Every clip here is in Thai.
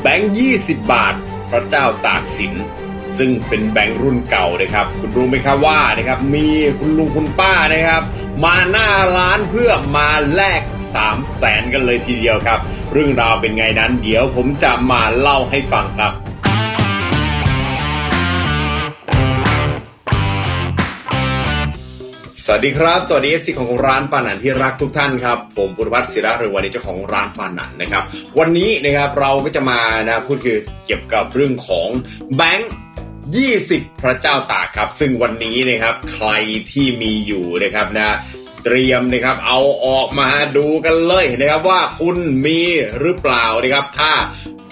แบงค์ยี่สิบบาท พระเจ้าตากสิน ซึ่งเป็นแบงค์รุ่นเก่านะครับ คุณรู้ไหมครับว่านะครับ มีคุณลุงคุณป้านะครับ มาหน้าร้านเพื่อมาแลก3 0 0แสนกันเลยทีเดียวครับ เรื่องราวเป็นไงนั้น เดี๋ยวผมจะมาเล่าให้ฟังครับ สวัสดีครับ สวัสดีเอฟซีของร้านปานันที่รักทุกท่านครับ ผมปุรวัตรศิระหรือวันนี้เจ้าของร้านปานันนะครับ วันนี้นะครับเราก็จะมานะพูดคือเกี่ยวกับเรื่องของแบงค์20 พระเจ้าตากครับ ซึ่งวันนี้นะครับใครที่มีอยู่นะครับนะเตรียมนะครับเอาออกมาดูกันเลยนะครับว่าคุณมีหรือเปล่านะครับถ้า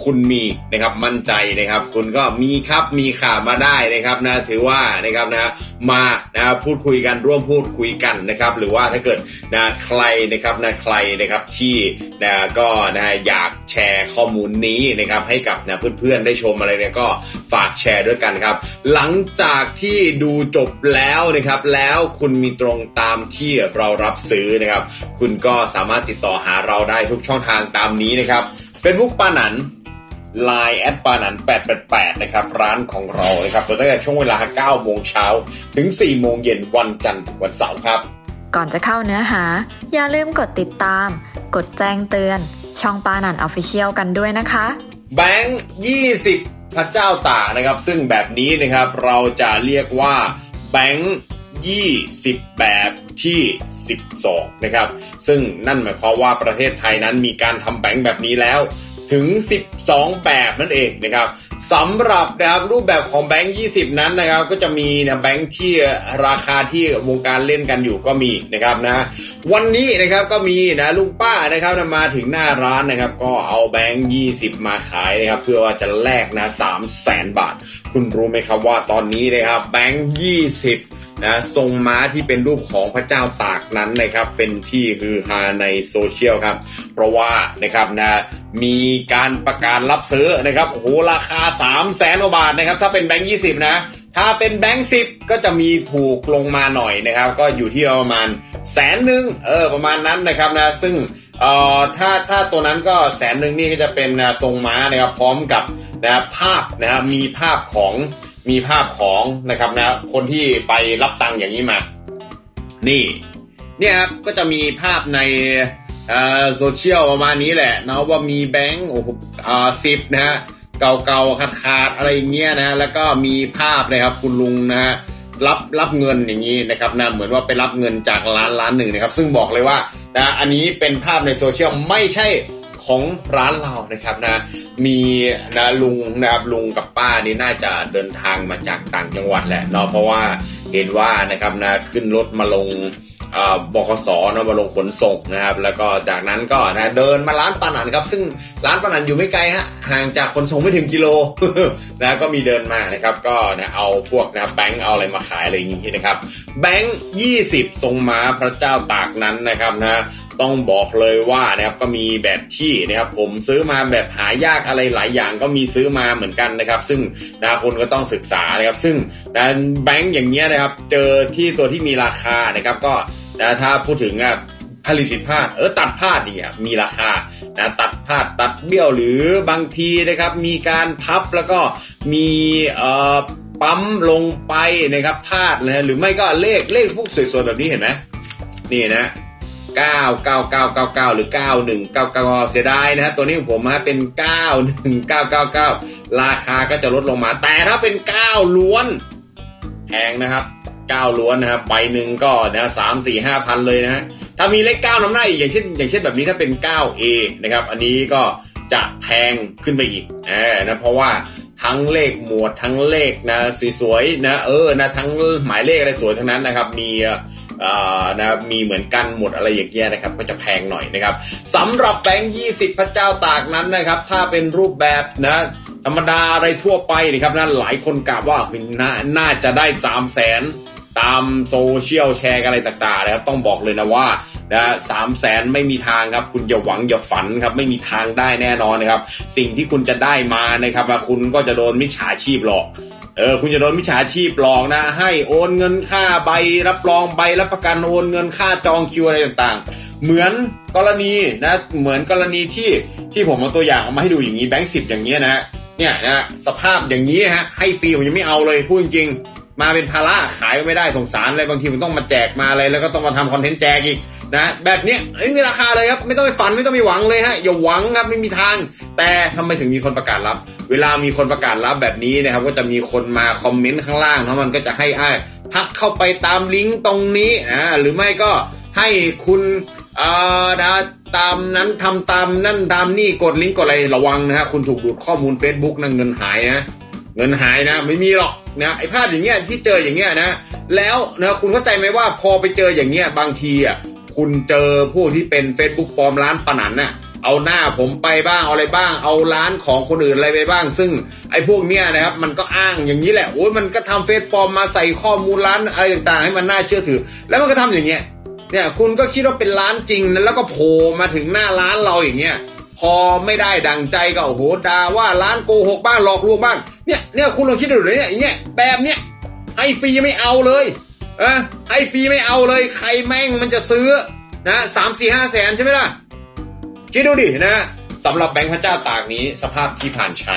คุณมีนะครับมั่นใจนะครับ คุณก็มีครับมีข่าวมาได้นะครับนะถือว่านะครับนะมานะพูดคุยกันร่วมพูดคุยกันนะครับ หรือว่าถ้าเกิดนะใครนะครับนะใครนะครับที่นะก็นะอยากแชร์ข้อมูลนี้นะครับให้กับนะเพื่อนๆได้ชมอะไรเนี่ยก็ฝากแชร์ด้วยกันครับ หลังจากที่ดูจบแล้วนะครับ แล้วคุณมีตรงตามที่เรารับซื้อนะครับ คุณก็สามารถติดต่อหาเราได้ทุกช่องทางตามนี้นะครับ Facebook ปานัน Line แอดปานัน888 นะครับ ร้านของเรานะครับเปิดตั้งแต่ช่วงเวลา 9 โมงเช้าถึง 4 โมงเย็นวันจันทร์ถึงวันเสาร์ครับ ก่อนจะเข้าเนื้อหา อย่าลืมกดติดตาม กดแจ้งเตือน ช่องปานันออฟฟิเชียลกันด้วยนะคะ แบงค์20 พระเจ้าตากนะครับ ซึ่งแบบนี้นะครับเราจะเรียกว่าแบงค์20 แบบที่ 12 นะครับ ซึ่งนั่นหมายความว่าประเทศไทยนั้นมีการทำแบงค์แบบนี้แล้ว ถึง 12 แบบนั่นเองนะครับสำหรับนะครับรูปแบบของแบงค์ 20 นั้นนะครับ ก็จะมีนะแบงค์ที่ราคาที่วงการเล่นกันอยู่ก็มีนะครับนะวันนี้นะครับก็มีนะลุงป้านะครับนะมาถึงหน้าร้านนะครับ ก็เอาแบงค์20 มาขายนะครับ เพื่อว่าจะแลกนะ3แสนบาท คุณรู้ไหมครับว่าตอนนี้นะครับแบงค์ 20 นะทรงม้าที่เป็นรูปของพระเจ้าตากนั้นนะครับเป็นที่ฮือฮาในโซเชียลครับ เพราะว่านะครับนะมีการประกาศรับซื้อนะครับโอ้โหราคา 3 0 0แสนกว่าบาทนะครับถ้าเป็นแบงค์20นะถ้าเป็นแบงค์สิบก็จะมีถูกลงมาหน่อยนะครับ ก็อยู่ที่ประมาณแสนหนึ่งเออประมาณนั้นนะครับนะซึ่งเอ่อถ้าถ้าตัวนั้นก็แสนหนึ่งนี่ก็จะเป็นทรงม้านะครับพร้อมกับนะภาพนะครับมีภาพของ มีภาพของนะครับนะคนที่ไปรับตังค์อย่างนี้มา นี่ เนี่ยครับก็จะมีภาพในโซเชียลประมาณนี้แหละนะว่ามีแบงค์โอ้โหอ่าสิบนะฮะเก่าๆขาดขาดๆอะไรเงี้ยนะแล้วก็มีภาพนะครับ คุณลุงนะฮะรับรับเงินอย่างนี้นะครับนะเหมือนว่าไปรับเงินจากร้านร้านหนึ่งนะครับ ซึ่งบอกเลยว่านะอันนี้เป็นภาพในโซเชียลไม่ใช่ ของร้านเรานะครับนะมีนะลุงนะครับลุงกับป้านี่น่าจะเดินทางมาจากต่างจังหวัดแหละเนาะเพราะว่าเห็นว่านะครับนะขึ้นรถมาลงอ่าบขสเนะมาลงขนส่งนะครับ แล้วก็จากนั้นก็นะเดินมาร้านปานันครับ ซึ่งร้านปานันอยู่ไม่ไกลฮะห่างจากขนส่งไม่ถึงกิโลนะก็มีเดินมานะครับก็นะเอาพวกนะครับแบงค์เอาอะไรมาขายอะไรอย่างนี้นะครับ แบงค์20ทรงม้าพระเจ้าตากนั้นนะครับนะ ต้องบอกเลยว่านะครับก็มีแบบที่นะครับผมซื้อมาแบบหายากอะไรหลายอย่างก็มีซื้อมาเหมือนกันนะครับ ซึ่งนะคุณก็ต้องศึกษานะครับ ซึ่งนะแบงค์อย่างเงี้ยนะครับ เจอที่ตัวที่มีราคานะครับก็นะถ้าพูดถึงอะผลิตผิดพลาดเออตัดพลาดเนี่ยมีราคานะตัดพลาดตัดเบี้ยวหรือบางทีนะครับ มีการพับแล้วก็มีเอ่อปั๊มลงไปนะครับพลาดนะหรือไม่ก็เลขเลขพวกสวยๆแบบนี้เห็นไหมนี่นะ 9 9 9 9 9 หรือ 9 1 9 9 เสียดายนะฮะตัวนี้ของผมฮะเป็น 9 1 9 9 9 ราคาก็จะลดลงมา แต่ถ้าเป็น 9 ล้วนแพงนะครับเก้าล้วนนะครับใบหนึ่งก็นะสามสี่ห้าพันเลยนะฮะถ้ามีเลขเก้านำหน้าอีกอย่างเช่น อย่างเช่นแบบนี้ถ้าเป็น 9A นะครับ อันนี้ก็จะแพงขึ้นไปอีกนะเพราะว่าทั้งเลขหมวดทั้งเลขนะสวยๆนะเออนะทั้งหมายเลขอะไรสวยทั้งนั้นนะครับ มี เอ่อนะมีเหมือนกันหมดอะไรอย่างเงี้ยนะครับก็จะแพงหน่อยนะครับสำหรับแบงค์20พระเจ้าตากนั้นนะครับ ถ้าเป็นรูปแบบนะธรรมดาอะไรทั่วไปนะครับนะหลายคนกล่าวว่าเฮ้ยนาน่าจะได้3 0 0แสนตามโซเชียลแชร์กันอะไรต่างๆนะครับต้องบอกเลยนะว่านะสามแสนไม่มีทางครับ คุณอย่าหวังอย่าฝันครับไม่มีทางได้แน่นอนนะครับ สิ่งที่คุณจะได้มานะครับคุณก็จะโดนมิจฉาชีพหลอก เออคุณจะโดนมิจฉาชีพหลอกนะ ให้โอนเงินค่าใบ รับรองใบรับประกันโอนเงินค่าจองคิวอะไรต่างๆ เหมือนกรณีนะเหมือนกรณีที่ที่ผมเอาตัวอย่างเอามาให้ดูอย่างนี้แบงค์สิบอย่างนี้นะเนี่ยนะสภาพอย่างนี้ฮะให้ฟรีผมยังไม่เอาเลยพูดจริงมาเป็นภาระขายก็ไม่ได้สงสารเลยบางทีมันต้องมาแจกมาอะไรแล้วก็ต้องมาทำคอนเทนต์แจกอีก นะแบบนี้ไม่มีราคาเลยครับไม่ต้องไปฝันไม่ต้องไปหวังเลยฮะอย่าหวังครับไม่มีทาง แต่ทำไมถึงมีคนประกาศรับ เวลามีคนประกาศรับแบบนี้นะครับก็จะมีคนมาคอมเมนต์ข้างล่างแล้วมันก็จะให้อ้ายทักเข้าไปตามลิงก์ตรงนี้นะหรือไม่ก็ให้คุณเอ่อนะตามนั้นทำตามนั่นตามนี่กดลิงก์กดอะไรระวังนะฮะคุณถูกดูดข้อมูล Facebook นะเงินหายนะเงินหายนะ ไม่มีหรอกนะไอ้ภาพอย่างเงี้ยที่เจออย่างเงี้ยนะ แล้วนะคุณเข้าใจไหมว่าพอไปเจออย่างเงี้ยบางทีอะ คุณเจอผู้ที่เป็น Facebook ปลอมร้านปนันน่ะเอาหน้าผมไปบ้างเอาอะไรบ้าง เอาร้านของคนอื่นอะไรไปบ้าง ซึ่งไอ้พวกเนี้ยนะครับมันก็อ้างอย่างนี้แหละโอ้ยมันก็ทำเฟซปลอมมาใส่ข้อมูลร้านอะไรต่างๆ ให้มันน่าเชื่อถือ แล้วมันก็ทำอย่างเงี้ยเนี่ยคุณก็คิดว่าเป็นร้านจริงนะแล้วก็โผล่มาถึงหน้าร้านเราอย่างเงี้ยพอไม่ได้ดังใจก็โอ้โหด่าว่าร้านโกหกบ้างหลอกลวงบ้างเนี่ยเนี่ยคุณลองคิดดูเลยเนี่ยอย่างเงี้ยแบบเนี้ยให้ฟรีไม่เอาเลย เออให้ฟรีไม่เอาเลยใครแม่งมันจะซื้อนะสามสี่ห้าแสนใช่ไหมล่ะ คิดดูดินะสำหรับแบงค์พระเจ้าตากนี้ สภาพที่ผ่านใช้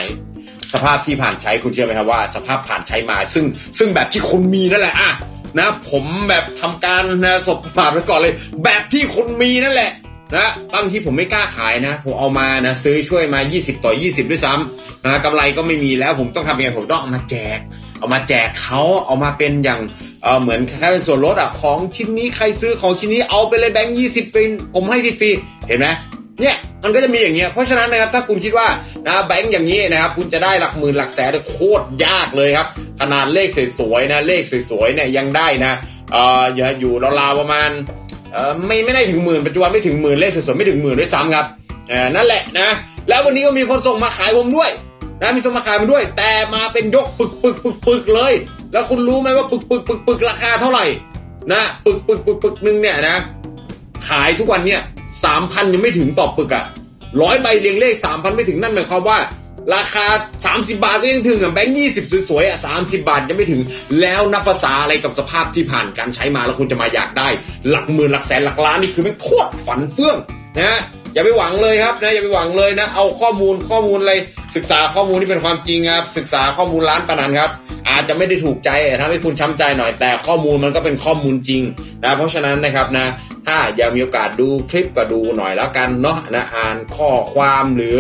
สภาพที่ผ่านใช้คุณเชื่อไหมครับว่า สภาพผ่านใช้มา ซึ่งซึ่งแบบที่คุณมีนั่นแหละอะนะผมแบบทำการนะสบผ่าไปก่อนเลย แบบที่คุณมีนั่นแหละนะบางทีผมไม่กล้าขายนะ ผมเอามานะซื้อช่วยมา 20 ต่อ 20 ด้วยซ้ำนะกำไรก็ไม่มีแล้วผมต้องทำยังไงผมต้องเอามาแจก เอามาแจกเขาเอามาเป็นอย่างเออเหมือนคล้ายเป็นส่วนลดอะของชิ้นนี้ใครซื้อของชิ้นนี้เอาไปเลยแบงค์ยี่สิบฟินผมให้ฟรีเห็นไหมเนี่ยมันก็จะมีอย่างเงี้ยเพราะฉะนั้นนะครับถ้าคุณคิดว่านะแบงค์อย่างนี้นะครับคุณจะได้หลักหมื่นหลักแสนโคตรยากเลยครับ ขนาดเลขสวยๆนะเลขสวยๆเนี่ยยังได้นะเอออย่าอยู่ราวๆประมาณเออไม่ไม่ได้ถึงหมื่นปัจจุบันไม่ถึงหมื่นเลขสวยๆไม่ถึงหมื่นด้วยซ้ำครับเออนั่นแหละนะแล้ววันนี้ก็มีคนส่งมาขายผมด้วย นะมีสมาขายผมด้วย แต่มาเป็นยกปึกปึกปึกปึกเลย แล้วคุณรู้ไหมว่าปึกปึกปึกปึกราคาเท่าไหร่นะปึกปึกปึกปึกหนึ่งเนี่ยนะ ขายทุกวันเนี่ยสามพันยังไม่ถึงต่อปึกอะร้อยใบเรียงเลขสามพันไม่ถึงนั่นหมายความว่า ราคา 30 บาทก็ยังถึงอะแบงค์ยี่สิบสวยๆอะสามสิบาทยังไม่ถึง แล้วนับภาษาอะไรกับสภาพที่ผ่านการใช้มาแล้วคุณจะมาอยากได้ หลักหมื่นหลักแสนหลักล้านนี่คือไม่โคตรฝันเฟื่องนะ อย่าไปหวังเลยครับนะอย่าไปหวังเลยนะ เอาข้อมูลข้อมูลอะไรศึกษาข้อมูลที่เป็นความจริงครับศึกษาข้อมูลร้านปนันครับ อาจจะไม่ได้ถูกใจทำให้คุณช้ำใจหน่อยแต่ข้อมูลมันก็เป็นข้อมูลจริงนะเพราะฉะนั้นนะครับนะ ถ้าอยากมีโอกาสดูคลิปก็ดูหน่อยแล้วกันเนาะนะอ่านข้อความหรือ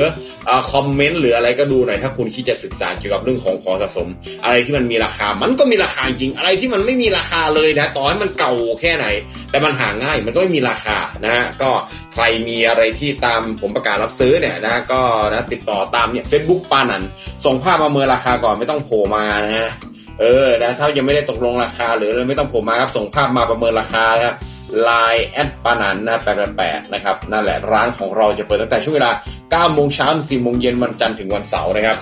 อคอมเมนต์หรืออะไรก็ดูหน่อยถ้าคุณคิดจะศึกษาเกี่ยวกับเรื่องของของสะสม อะไรที่มันมีราคา มันก็มีราคาจริง อะไรที่มันไม่มีราคาเลยนะต่อให้มันเก่าแค่ไหน แต่มันหาง่ายมันก็ไม่มีราคานะฮะก็ใครมีอะไรที่ตามผมประกาศรับซื้อเนี่ยนะก็นะติดต่อตามเนี่ยเฟซบุ๊กปานันส่งภาพมาเมินราคาก่อนไม่ต้องโผล่มานะฮะเออนะถ้ายังไม่ได้ตกลงราคาหรือไรไม่ต้องผมมาครับส่งภาพมาประเมินราคานะครับ Line แอดปานันนะแปดแปดนะครับนั่นแหละร้านของเราจะเปิดตั้งแต่ช่วงเวลา9โมงเช้าถึง4โมงเย็นวันจันทร์ถึงวันเสาร์นะครับ